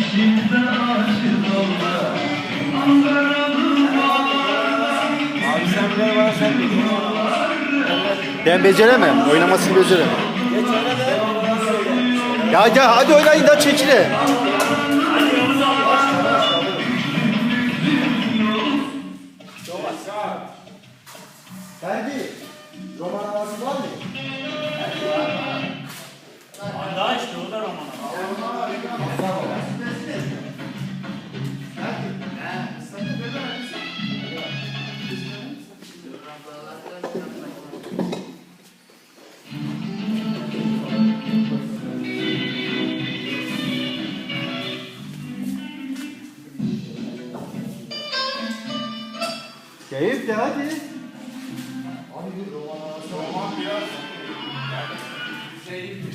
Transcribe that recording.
İçimde aşık oldu sen Ben beceremem. Oynamasını beceremem. Ya, ya hadi oynayın da çekile. Ferdi, roman havası var mı? Keyif de hadi. Roman biraz yani bir